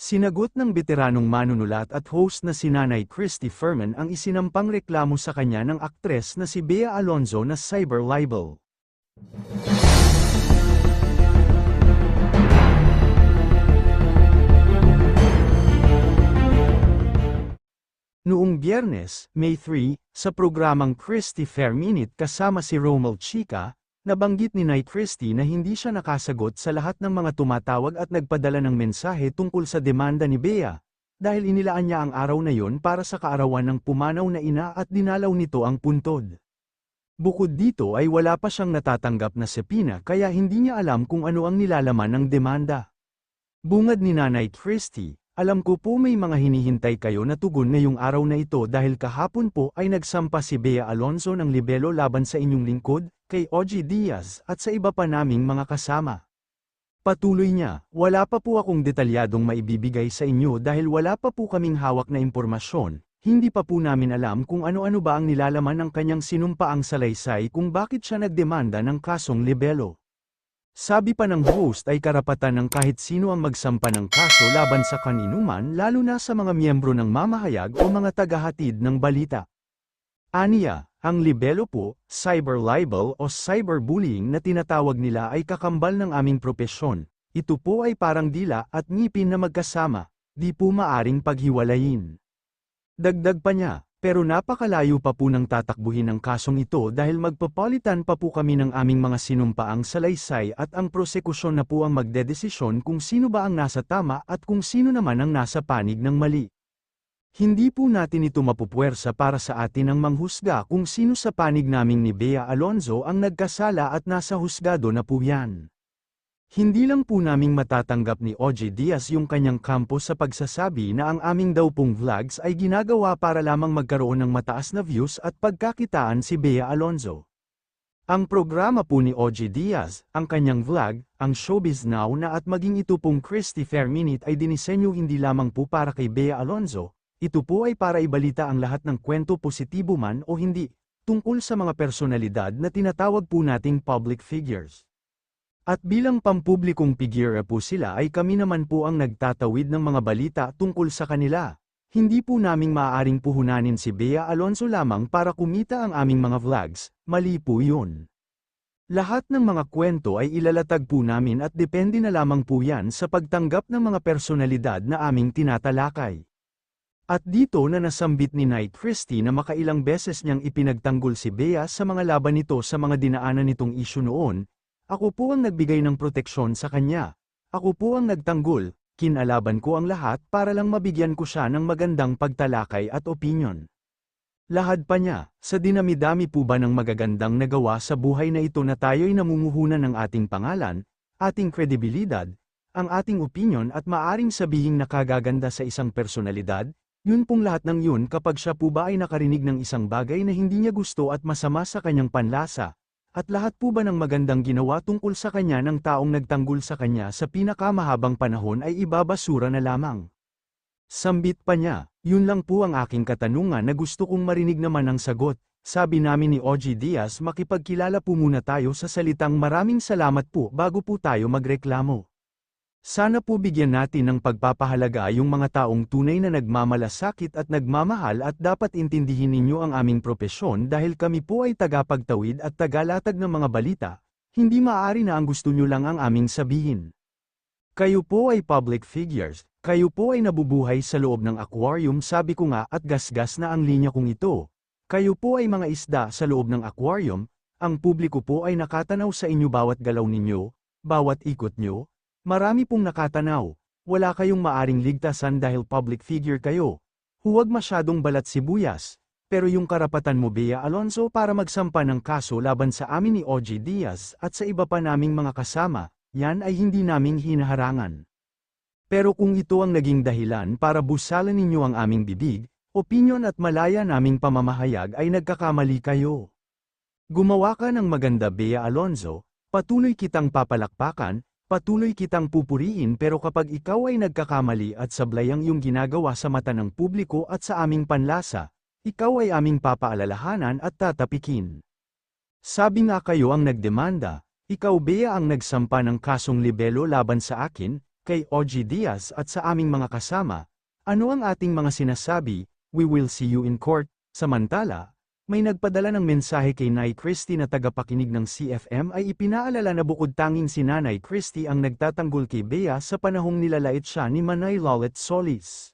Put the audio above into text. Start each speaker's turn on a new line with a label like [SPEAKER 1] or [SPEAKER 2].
[SPEAKER 1] Sinagot ng veteranong manunulat at host na si Nanay Christy Furman ang isinampang reklamo sa kanya ng aktres na si Bea Alonzo na cyber libel. Noong biyernes, May 3, sa programang Christy Fair Minute kasama si Romel Chica, nabanggit ni Nay Christy na hindi siya nakasagot sa lahat ng mga tumatawag at nagpadala ng mensahe tungkol sa demanda ni Bea, dahil inilaan niya ang araw na yon para sa kaarawan ng pumanaw na ina at dinalaw nito ang puntod. Bukod dito ay wala pa siyang natatanggap na sepina kaya hindi niya alam kung ano ang nilalaman ng demanda. Bungad ni Nanay Christy, alam ko po may mga hinihintay kayo na tugon ngayong araw na ito dahil kahapon po ay nagsampa si Bea Alonzo ng libelo laban sa inyong lingkod, kay OG Diaz at sa iba pa naming mga kasama. Patuloy niya, wala pa po akong detalyadong maibibigay sa inyo dahil wala pa po kaming hawak na impormasyon, hindi pa po namin alam kung ano-ano ba ang nilalaman ng kanyang sinumpaang salaysay kung bakit siya nagdemanda ng kasong libelo. Sabi pa ng host ay karapatan ng kahit sino ang magsampa ng kaso laban sa kaninuman lalo na sa mga miyembro ng mamahayag o mga tagahatid ng balita. Aniya, ang libelo po, cyber libel o cyberbullying na tinatawag nila ay kakambal ng aming propesyon. Ito po ay parang dila at ngipin na magkasama, di po maaring paghiwalayin. Dagdag pa niya, pero napakalayo pa po ng tatakbuhin ng kasong ito dahil magpapolitan pa po kami ng aming mga sinumpaang salaysay at ang prosekusyon na po ang magdedesisyon kung sino ba ang nasa tama at kung sino naman ang nasa panig ng mali. Hindi po natin ito mapupwersa para sa atin ang manghusga kung sino sa panig naming ni Bea Alonzo ang nagkasala at nasa husgado na po yan. Hindi lang po naming matatanggap ni OJ Diaz yung kanyang kampo sa pagsasabi na ang aming daw pong vlogs ay ginagawa para lamang magkaroon ng mataas na views at pagkakitaan si Bea Alonzo. Ang programa po ni OJ Diaz, ang kanyang vlog, ang Showbiz Now na at maging ito pong Christy Fair Minute ay dinisenyo hindi lamang po para kay Bea Alonzo, ito po ay para ibalita ang lahat ng kwento positibo man o hindi, tungkol sa mga personalidad na tinatawag po nating public figures. At bilang pampublikong figure po sila ay kami naman po ang nagtatawid ng mga balita tungkol sa kanila. Hindi po naming maaaring puhunanin si Bea Alonso lamang para kumita ang aming mga vlogs, mali po yun. Lahat ng mga kwento ay ilalatag po namin at depende na lamang po yan sa pagtanggap ng mga personalidad na aming tinatalakay. At dito na nasambit ni Knight Christie na makailang beses niyang ipinagtanggol si Bea sa mga laban nito sa mga dinaanan nitong isyu noon, ako po ang nagbigay ng proteksyon sa kanya. Ako po ang nagtanggol, kinalaban ko ang lahat para lang mabigyan ko siya ng magandang pagtalakay at opinyon. Lahad pa niya, sa dinamidami po ba ng magagandang nagawa sa buhay na ito na tayo'y namumuhunan ng ating pangalan, ating kredibilidad, ang ating opinyon at maaring sabihing nakagaganda sa isang personalidad, yun pong lahat ng yun kapag siya po ba ay nakarinig ng isang bagay na hindi niya gusto at masama sa kanyang panlasa, at lahat po ba ng magandang ginawa tungkol sa kanya ng taong nagtanggol sa kanya sa pinakamahabang panahon ay ibabasura na lamang? Sambit pa niya, yun lang po ang aking katanungan na gusto kong marinig naman ang sagot. Sabi namin ni OG Diaz makipagkilala po muna tayo sa salitang maraming salamat po bago po tayo magreklamo. Sana po bigyan natin ng pagpapahalaga yung mga taong tunay na nagmamalasakit at nagmamahal at dapat intindihin ninyo ang aming propesyon dahil kami po ay tagapagtawid at tagalatag ng mga balita, hindi maaari na ang gusto nyo lang ang aming sabihin. Kayo po ay public figures, kayo po ay nabubuhay sa loob ng aquarium sabi ko nga at gasgas na ang linya kong ito. Kayo po ay mga isda sa loob ng aquarium, ang publiko po ay nakatanaw sa inyo bawat galaw ninyo, bawat ikot nyo, Marami pong nakatanaw, wala kayong maaring ligtasan dahil public figure kayo. Huwag masyadong balat sibuyas, pero yung karapatan mo Bea Alonso para magsampa ng kaso laban sa amin ni OG Diaz at sa iba pa naming mga kasama, yan ay hindi naming hinaharangan. Pero kung ito ang naging dahilan para busalan ninyo ang aming bibig, opinyon at malaya naming pamamahayag ay nagkakamali kayo. Gumawa ka ng maganda Bea Alonzo, patuloy kitang papalakpakan, Patuloy kitang pupurihin pero kapag ikaw ay nagkakamali at sablay ang iyong ginagawa sa mata ng publiko at sa aming panlasa, ikaw ay aming papaalalahanan at tatapikin. Sabi nga kayo ang nagdemanda, ikaw Bea ang nagsampa ng kasong libelo laban sa akin, kay OG Diaz at sa aming mga kasama, ano ang ating mga sinasabi, we will see you in court, samantala, may nagpadala ng mensahe kay Nay Christie na tagapakinig ng CFM ay ipinaalala na bukod tanging si Nanay Christie ang nagtatanggol kay Bea sa panahong nilalait siya ni Manay Lolet Solis.